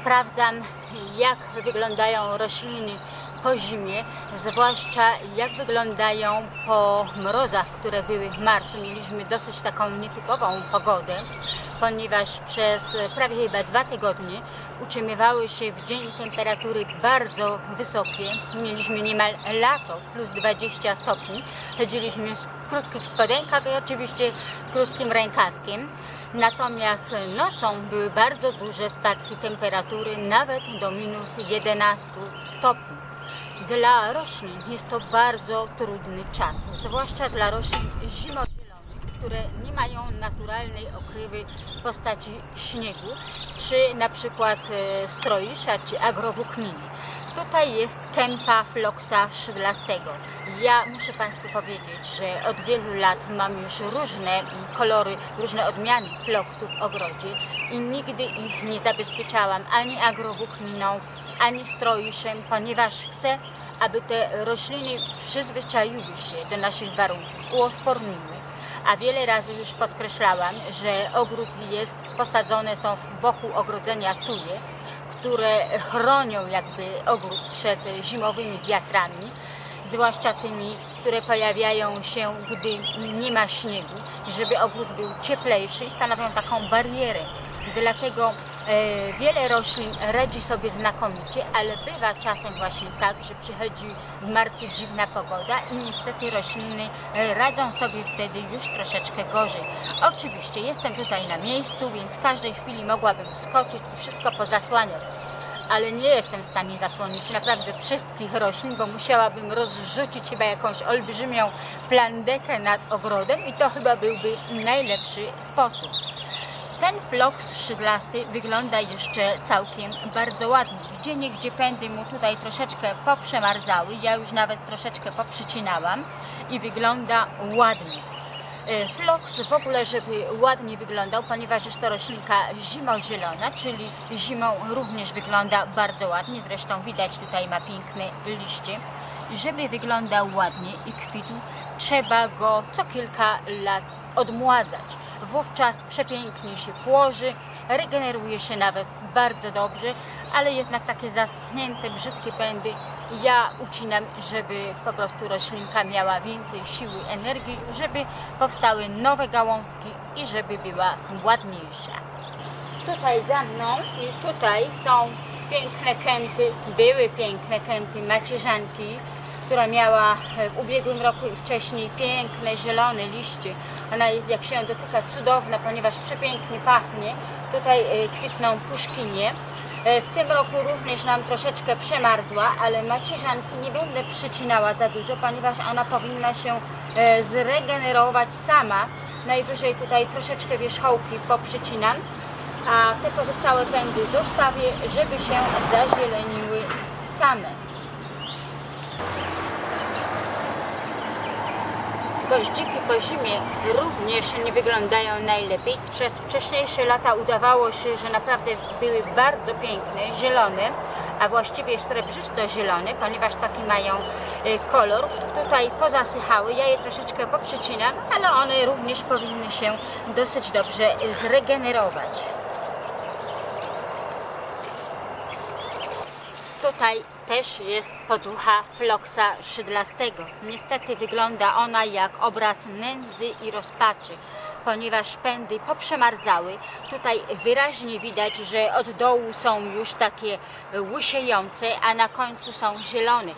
sprawdzam, jak wyglądają rośliny po zimie, zwłaszcza jak wyglądają po mrozach, które były w marcu. Mieliśmy dosyć taką nietypową pogodę, ponieważ przez prawie chyba dwa tygodnie utrzymywały się w dzień temperatury bardzo wysokie. Mieliśmy niemal lato, plus 20 stopni. Chodziliśmy w krótkich spodenkach i oczywiście krótkim rękawkiem. Natomiast nocą były bardzo duże spadki temperatury, nawet do minus 11 stopni. Dla roślin jest to bardzo trudny czas, zwłaszcza dla roślin zimozielonych, które nie mają naturalnej okrywy w postaci śniegu, czy na przykład e, stroisza, czy agrowłókniny. Tutaj jest kępa floksa szydlastego. Ja muszę Państwu powiedzieć, że od wielu lat mam już różne kolory, różne odmiany floksów w ogrodzie i nigdy ich nie zabezpieczałam ani agrowłókniną, ani stroiszem, ponieważ chcę, aby te rośliny przyzwyczaiły się do naszych warunków, uodporniły. A wiele razy już podkreślałam, że ogród jest, posadzone są w boku ogrodzenia tuje, które chronią jakby ogród przed zimowymi wiatrami, zwłaszcza tymi, które pojawiają się, gdy nie ma śniegu, żeby ogród był cieplejszy i stanowią taką barierę. Dlatego wiele roślin radzi sobie znakomicie, ale bywa czasem właśnie tak, że przychodzi w marcu dziwna pogoda i niestety rośliny e, radzą sobie wtedy już troszeczkę gorzej. Oczywiście jestem tutaj na miejscu, więc w każdej chwili mogłabym skoczyć i wszystko pozasłaniać ale nie jestem w stanie zasłonić naprawdę wszystkich roślin, bo musiałabym rozrzucić chyba jakąś olbrzymią plandekę nad ogrodem i to chyba byłby najlepszy sposób. Ten floks szydlasty wygląda jeszcze całkiem bardzo ładnie. Gdzie niegdzie pędy mu tutaj troszeczkę poprzemarzały, ja już nawet troszeczkę poprzycinałam i wygląda ładnie. E, Floks w ogóle, żeby ładnie wyglądał, ponieważ jest to roślinka zimozielona, czyli zimą również wygląda bardzo ładnie. Zresztą widać tutaj ma piękne liście. Żeby wyglądał ładnie i kwitł, trzeba go co kilka lat odmładzać. Wówczas przepięknie się płoży, regeneruje się nawet bardzo dobrze, ale jednak takie zaschnięte, brzydkie pędy ja ucinam, żeby po prostu roślinka miała więcej siły, energii, żeby powstały nowe gałązki i żeby była ładniejsza. Tutaj za mną i tutaj są piękne kępy, były piękne kępy macierzanki, która miała w ubiegłym roku i wcześniej piękne, zielone liście. Ona jest, jak się dotyka, cudowna, ponieważ przepięknie pachnie. Tutaj e, kwitną puszkinie. E, W tym roku również nam troszeczkę przemarzła, ale macierzanki nie będę przycinała za dużo, ponieważ ona powinna się e, zregenerować sama. Najwyżej tutaj troszeczkę wierzchołki poprzycinam, a te pozostałe pędy zostawię, żeby się zazieleniły same. Goździki po zimie również nie wyglądają najlepiej. Przez wcześniejsze lata udawało się, że naprawdę były bardzo piękne, zielone, a właściwie srebrzysto-zielone, ponieważ taki mają e, kolor. Tutaj pozasychały, ja je troszeczkę poprzycinam, ale one również powinny się dosyć dobrze zregenerować. Tutaj też jest poducha floksa szydlastego. Niestety wygląda ona jak obraz nędzy i rozpaczy, ponieważ pędy poprzemarzały. Tutaj wyraźnie widać, że od dołu są już takie łysiejące, a na końcu są zielone.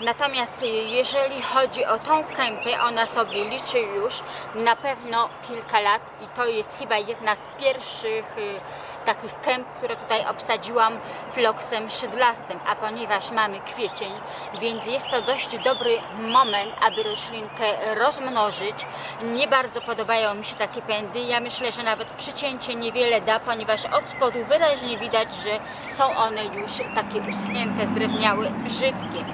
Natomiast jeżeli chodzi o tą kępę, ona sobie liczy już na pewno kilka lat i to jest chyba jedna z pierwszych y, takich kęp, które tutaj obsadziłam floksem szydlastym, a ponieważ mamy kwiecień, więc jest to dość dobry moment, aby roślinkę rozmnożyć. Nie bardzo podobają mi się takie pędy. Ja myślę, że nawet przycięcie niewiele da, ponieważ od spodu wyraźnie widać, że są one już takie uschnięte, zdrewniałe, brzydkie.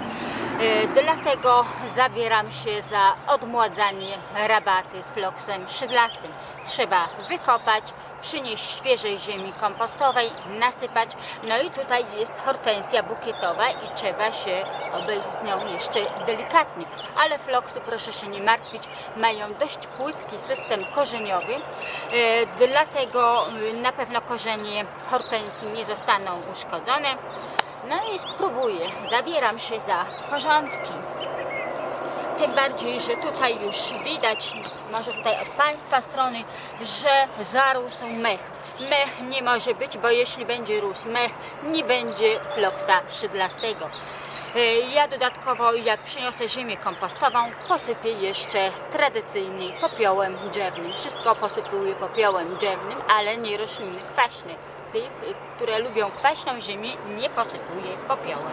E, Dlatego zabieram się za odmładzanie rabaty z floksem szydlastym. Trzeba wykopać, przynieść świeżej ziemi kompostowej, nasypać. No i tutaj jest hortensja bukietowa i trzeba się obejść z nią jeszcze delikatnie. Ale floksy, proszę się nie martwić, mają dość płytki system korzeniowy, e, dlatego e, na pewno korzenie hortensji nie zostaną uszkodzone. No i spróbuję, zabieram się za porządki. Tym bardziej, że tutaj już widać, może tutaj od Państwa strony, że zarósł mech. Mech nie może być, bo jeśli będzie rósł mech, nie będzie floksa szydlastego. E, Ja dodatkowo, jak przyniosę ziemię kompostową, posypię jeszcze tradycyjnie popiołem drzewnym. Wszystko posypuję popiołem drzewnym, ale nie rośliny kwaśne. Tych, y, które lubią kwaśną ziemię, nie posypuję popiołem.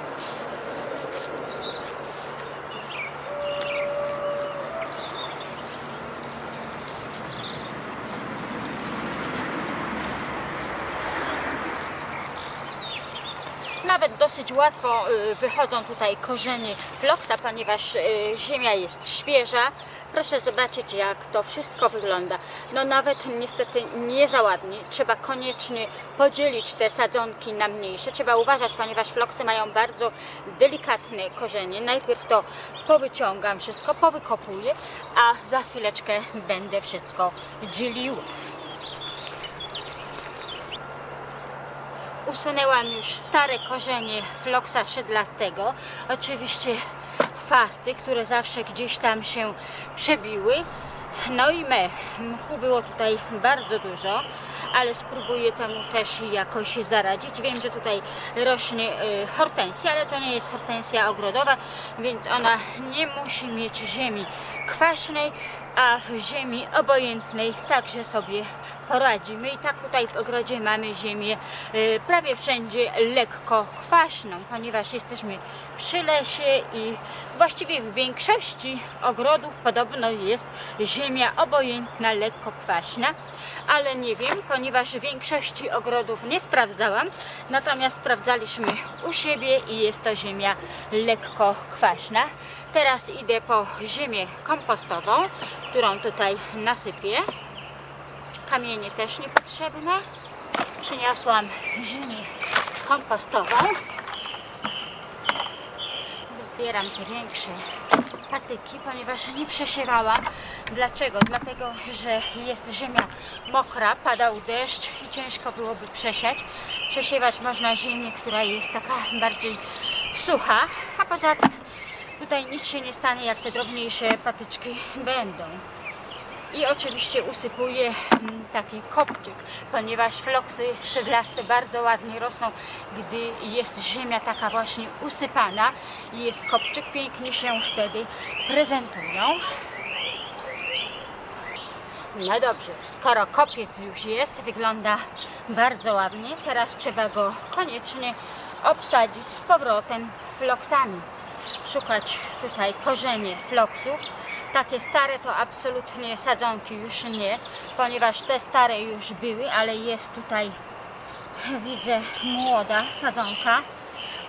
Nawet dosyć łatwo y, wychodzą tutaj korzenie floksa, ponieważ y, ziemia jest świeża. Proszę zobaczyć, jak to wszystko wygląda. No nawet niestety nie za ładnie. Trzeba koniecznie podzielić te sadzonki na mniejsze. Trzeba uważać, ponieważ floksy mają bardzo delikatne korzenie. Najpierw to powyciągam wszystko, powykopuję, a za chwileczkę będę wszystko dzieliła. Usunęłam już stare korzenie floksa szydlastego. Oczywiście fasty, które zawsze gdzieś tam się przebiły. No i mech. Mchu było tutaj bardzo dużo, ale spróbuję temu też jakoś zaradzić. Wiem, że tutaj rośnie y, hortensja, ale to nie jest hortensja ogrodowa, więc ona nie musi mieć ziemi kwaśnej, a w ziemi obojętnej także sobie poradzimy. I tak tutaj w ogrodzie mamy ziemię y, prawie wszędzie lekko kwaśną, ponieważ jesteśmy przy lesie i właściwie w większości ogrodów podobno jest ziemia obojętna, lekko kwaśna, ale nie wiem, ponieważ w większości ogrodów nie sprawdzałam, natomiast sprawdzaliśmy u siebie i jest to ziemia lekko kwaśna. Teraz idę po ziemię kompostową, którą tutaj nasypię. Kamienie też niepotrzebne. Przyniosłam ziemię kompostową. Zbieram te większe patyki, ponieważ nie przesiewałam. Dlaczego? Dlatego, że jest ziemia mokra, padał deszcz i ciężko byłoby przesiać. Przesiewać można ziemię, która jest taka bardziej sucha, a poza tym tutaj nic się nie stanie, jak te drobniejsze patyczki będą. I oczywiście usypuję mm, taki kopczyk, ponieważ floksy szydlaste bardzo ładnie rosną, gdy jest ziemia taka właśnie usypana i jest kopczyk, pięknie się wtedy prezentują. No dobrze, skoro kopiec już jest, wygląda bardzo ładnie, teraz trzeba go koniecznie obsadzić z powrotem floksami. Szukać tutaj korzenie floksów. Takie stare to absolutnie sadzonki już nie, ponieważ te stare już były, ale jest tutaj, widzę, młoda sadzonka.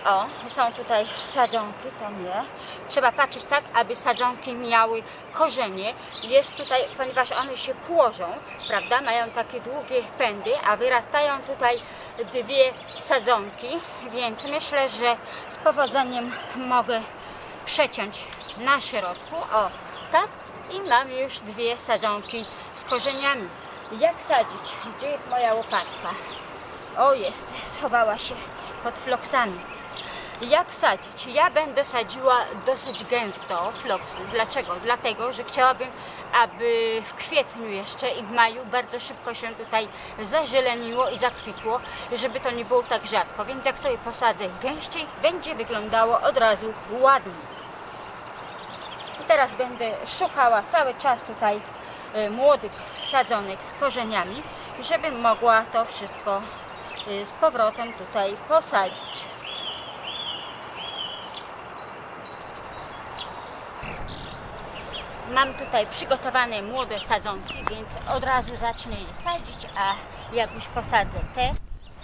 O, są tutaj sadzonki, to nie. Trzeba patrzeć tak, aby sadzonki miały korzenie. Jest tutaj, ponieważ one się płożą, prawda, mają takie długie pędy, a wyrastają tutaj dwie sadzonki, więc myślę, że z powodzeniem mogę przeciąć na środku, o, tak, i mam już dwie sadzonki z korzeniami. Jak sadzić? Gdzie jest moja łopatka? O, jest, schowała się pod floksami. Jak sadzić? Ja będę sadziła dosyć gęsto floksy. Dlaczego? Dlatego, że chciałabym, aby w kwietniu jeszcze i w maju bardzo szybko się tutaj zazieleniło i zakwitło, żeby to nie było tak rzadko. Więc jak sobie posadzę gęściej, będzie wyglądało od razu ładnie. Teraz będę szukała cały czas tutaj y, młodych sadzonek z korzeniami, żebym mogła to wszystko y, z powrotem tutaj posadzić. Mam tutaj przygotowane młode sadzonki, więc od razu zacznę je sadzić, a jak już posadzę te,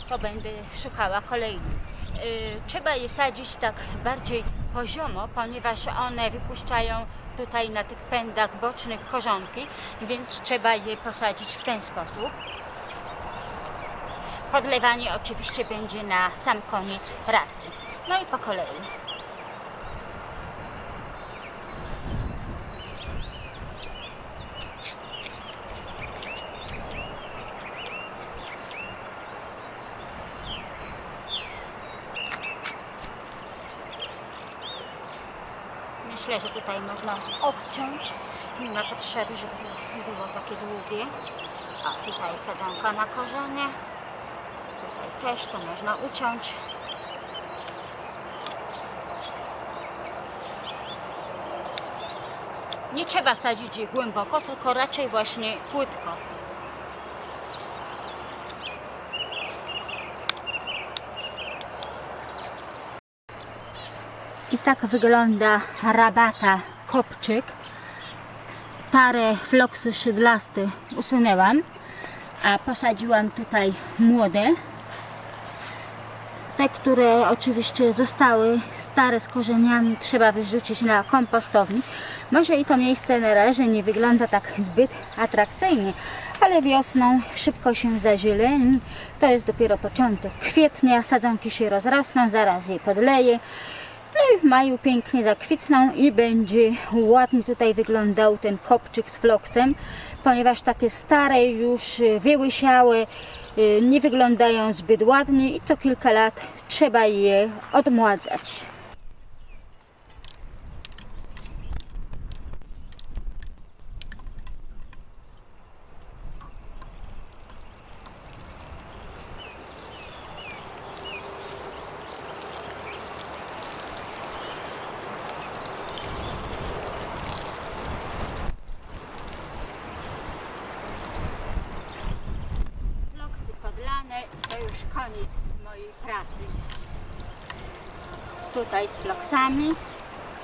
to będę szukała kolejnych. Yy, Trzeba je sadzić tak bardziej poziomo, ponieważ one wypuszczają tutaj na tych pędach bocznych korzonki, więc trzeba je posadzić w ten sposób. Podlewanie oczywiście będzie na sam koniec pracy. No i po kolei. Myślę, że tutaj można obciąć. Nie ma potrzeby, żeby było takie długie. A tutaj sadzonka na korzenie. Tutaj też to można uciąć. Nie trzeba sadzić głęboko, tylko raczej właśnie płytko. I tak wygląda rabata kopczyk. Stare floksy szydlaste usunęłam, a posadziłam tutaj młode. Te, które oczywiście zostały stare z korzeniami, trzeba wyrzucić na kompostownik. Może i to miejsce na razie nie wygląda tak zbyt atrakcyjnie, ale wiosną szybko się zazieleni. To jest dopiero początek kwietnia, sadzonki się rozrosną, zaraz je podleję. No i w maju pięknie zakwitną i będzie ładnie tutaj wyglądał ten kopczyk z floksem, ponieważ takie stare już wyłysiałe y, nie wyglądają zbyt ładnie i co kilka lat trzeba je odmładzać. Floksy podlane to już koniec mojej pracy. Tutaj z floksami